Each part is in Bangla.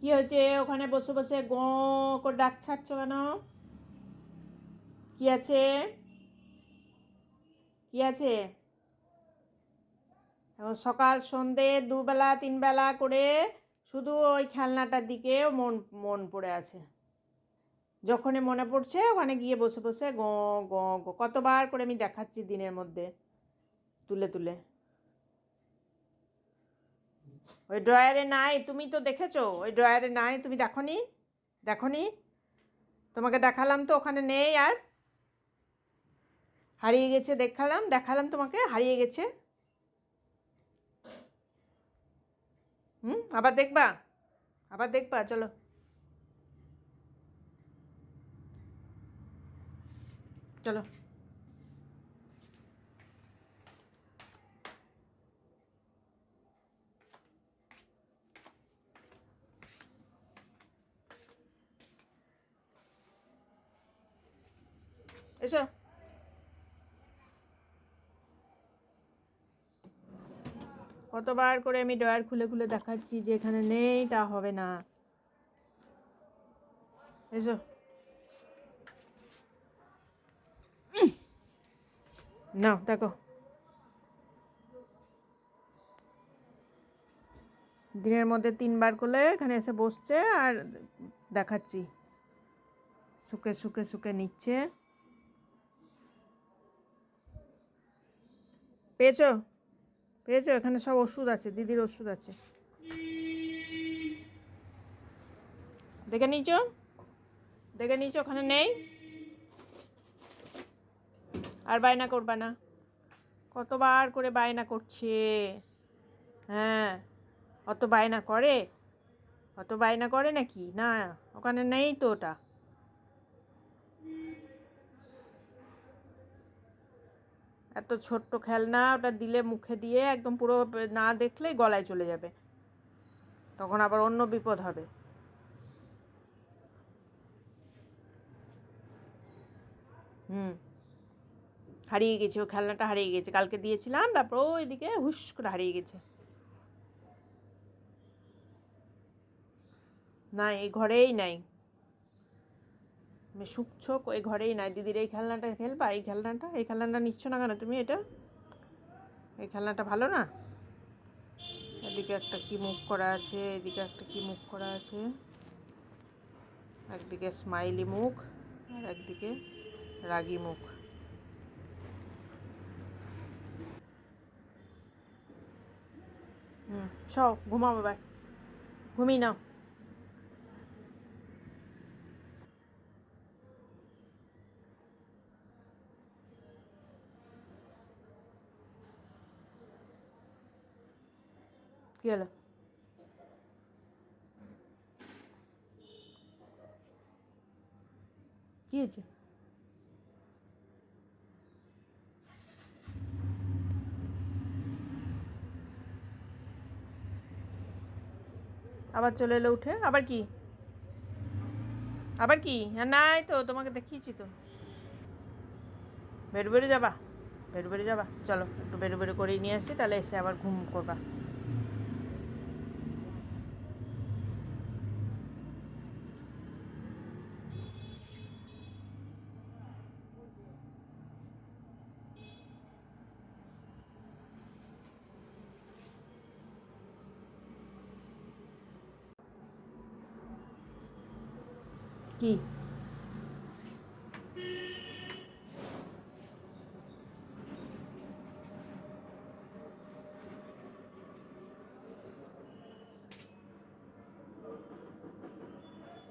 কি হয়েছে? ওখানে বসে বসে গো করে ডাক ছাড়ছো কেন? কি আছে? কি আছে? সকাল, সন্ধে, দুবেলা, তিনবেলা করে শুধু ওই খেলনাটার দিকে মন মন পড়ে আছে। যখনই মনে পড়ছে ওখানে গিয়ে বসে বসে গ গ কতবার করে আমি দেখাচ্ছি দিনের মধ্যে, তুলে তুলে। ওই ড্রয়ারে নাই, তুমি তো দেখেছ? ওই ড্রয়ারে নাই, তুমি দেখো দেখনি? দেখনি? তোমাকে দেখালাম তো, ওখানে নেই আর? হারিয়ে গেছে, দেখালাম দেখালাম তোমাকে, হারিয়ে গেছে। হুম, আবার দেখবা? আবার দেখবা, চলো। চলো। এসো। কতবার করে আমি ডয়ার খুলে খুলে দেখাচ্ছি যে এখানে নেই, তা হবে না। এসো। না দেখো। দিনের মধ্যে তিনবার করলে এখানে এসে বসছে আর দেখাচ্ছি। শুকে শুকে শুকে নিচ্ছে। পেয়েছ? পেয়েছ? এখানে সব ওষুধ আছে, দিদির ওষুধ আছে। দেখে নিয়েছো? দেখে নিয়েছো? ওখানে নেই? আর বায়না করবা না। কতবার করে বায়না করছে? হ্যাঁ। অত বায়না করে? অত বায়না করে নাকি? না, ওখানে নেই তো ওটা। এত ছোট্ট খেলনা, ওটা দিলে মুখে দিয়ে একদম পুরো না দেখলেই গলায় চলে যাবে। তখন আবার অন্য বিপদ হবে। হুম। হারিয়ে গেছে, ও খেলনাটা হারিয়ে গেছে। কালকে দিয়েছিলাম, তারপর ওইদিকে হুস করে হারিয়ে গেছে। না এই ঘরেই নাই। শুকছো ওই ঘরেই নাই। দিদির এই খেলনাটা খেলবা? এই খেলনাটা? এই খেলনাটা নিচ্ছ না কেন তুমি এটা? এই খেলনাটা ভালো না? এদিকে একটা কি মুখ করা আছে, এদিকে একটা কি মুখ করা আছে। একদিকে স্মাইলি মুখ, আর একদিকে রাগি মুখ। হুম, সব, ঘুমাও এবার। ঘুমিয়ে নাও। কি হলো হয়েছে আবার চলে এলো উঠে? আবার কি? আবার কি? হ্যাঁ নাই তো, তোমাকে দেখিয়েছি তো। বেরো বেরো যাবা, বেরো বেরো যাবা। চলো, একটু বেরো বেরো করেই নিয়ে আসি, তাহলে এসে আবার ঘুম করবা। কি?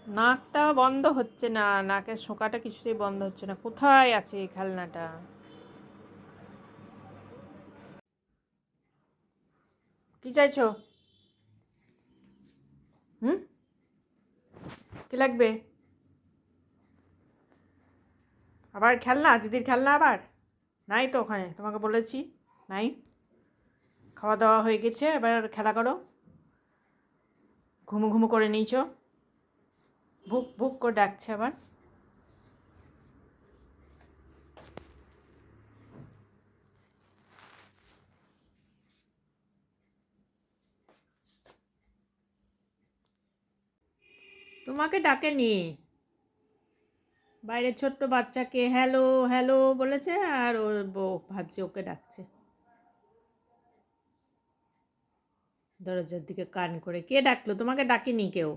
নাকটা বন্ধ হচ্ছে না, নাকের শোকাটা কিছুতেই বন্ধ হচ্ছে না। কোথায় আছে এই খেলনাটা? কি চাইছো? হুম? কি লাগবে? আবার খেলনা? দিদির খেলনা আবার? নাই তো ওখানে, তোমাকে বলেছি। নাই। খাওয়া দাওয়া হয়ে গেছে, এবার খেলা করো। ঘুমু ঘুমু করে নিয়েছো। ভুক ভুক করে ডাকছে আবার। তোমাকে ডাকে ডাকেনি। বাইরে ছোট্ট বাচ্চাকে হ্যালো হ্যালো বলেছে আর ও ভাবছে ওকে ডাকছে। দরজার দিকে কান করে, কে ডাকলো? তোমাকে ডাকেনি কেউ?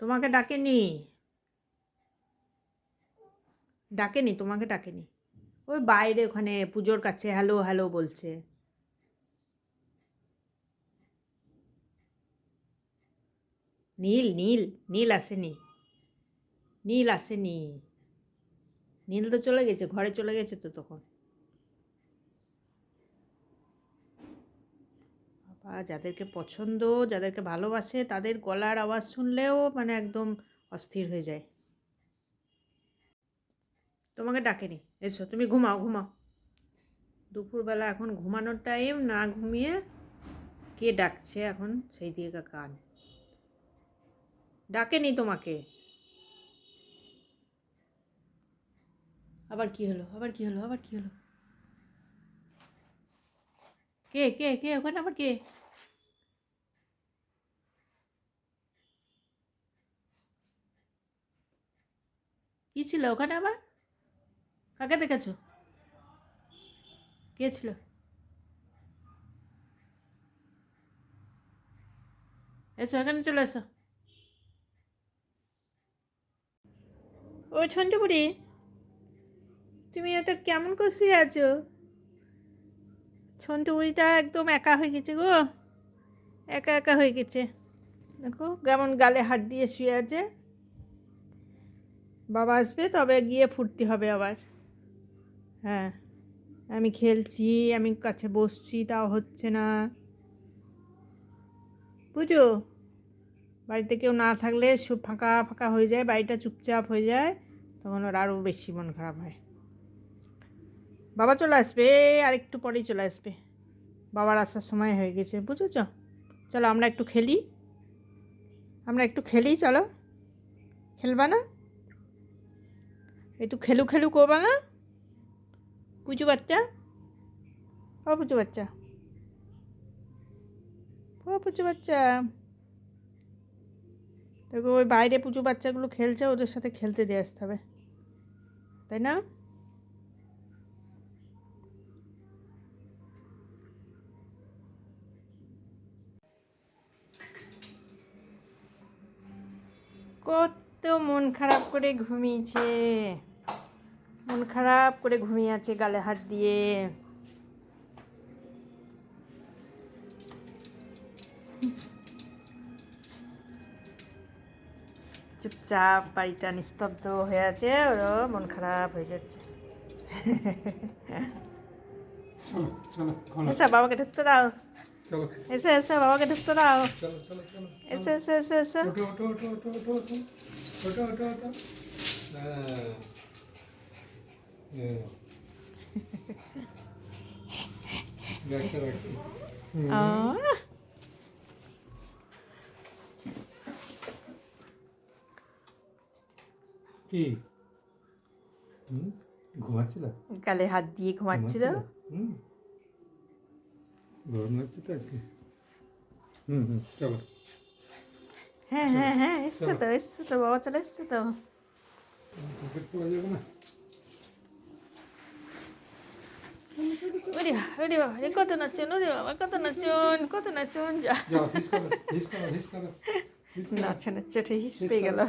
তোমাকে ডাকেনি? ডাকেনি, তোমাকে ডাকেনি। ওই বাইরে ওখানে পুজোর কাছে হ্যালো হ্যালো বলছে। নীল নীল নীল আসেনি। নীল আসেনি নীল। তো চলে গেছে, ঘরে চলে গেছে তো তখন। বাবা, যাদেরকে পছন্দ, যাদেরকে ভালোবাসে, তাদের গলার আওয়াজ শুনলেও মানে একদম অস্থির হয়ে যায়। তোমাকে ডাকেনি। এসো, তুমি ঘুমাও ঘুমাও। দুপুরবেলা এখন ঘুমানোর টাইম না ঘুমিয়ে কে ডাকছে এখন? সেই দিকে কান। ডাকেনি তোমাকে। আবার কি হলো? আবার কি হলো? আবার কি হলো? কে কে কে? ওখানে আবার কে? কি ছিল ওখানে আবার? কাকে দেখেছ? কে ছিল? এসো, এখানে চলে এসো। ও ছঞ্চপুরি তুমি এটা কেমন করে শুয়ে আছো? ছন্টুপুরিটা একদম একা হয়ে গেছে গো। একা একা হয়ে গেছে। দেখো কেমন গালে হাত দিয়ে শুয়ে আছে। বাবা আসবে তবে গিয়ে ফুর্তি হবে আবার। হ্যাঁ আমি খেলছি, আমি কাছে বসছি, তাও হচ্ছে না। বুঝো, বাড়িতে কেউ না থাকলে সব ফাঁকা ফাঁকা হয়ে যায়, বাড়িটা চুপচাপ হয়ে যায়, তখন ওর আরও বেশি মন খারাপ হয়। বাবা চলে আসবে আর একটু পরেই চলে আসবে। বাবার আসার সময় হয়ে গেছে, বুঝেছ? চলো আমরা একটু খেলি। আমরা একটু খেলি, চলো। খেলবা না? একটু খেলু খেলু করবা না? পুজো বাচ্চা? ও পুজো বাচ্চা। ও পুজো বাচ্চা। দেখো, ওই বাইরে পুজো বাচ্চাগুলো খেলছে, ওদের সাথে খেলতে দিয়ে আসতে হবে। তাই না? কত মন খারাপ করে ঘুমিয়েছে। মন খারাপ করে ঘুমিয়ে আছে গালে হাত দিয়ে। চুপচাপ বাড়িটা নিস্তব্ধ হয়ে আছে ওরও মন খারাপ হয়ে যাচ্ছে। এসো বাবাকে ঢুকতে দাও। এসে এসে বাবাকে ঢুকতে দাও। এসে এসে এসে এসে। ঘুমাচ্ছিল? গালে হাত দিয়ে ঘুমাচ্ছিল? হুম। 25 হুম হুম চলো হ্যাঁ হ্যাঁ হ্যাঁ এসছে তো এসছে তো বাবা চলে এসছে তো কত নাচন ওরে বাবা কত নাচন কত নাচন যা নাচন নাচটা হিস পেয়ে গেল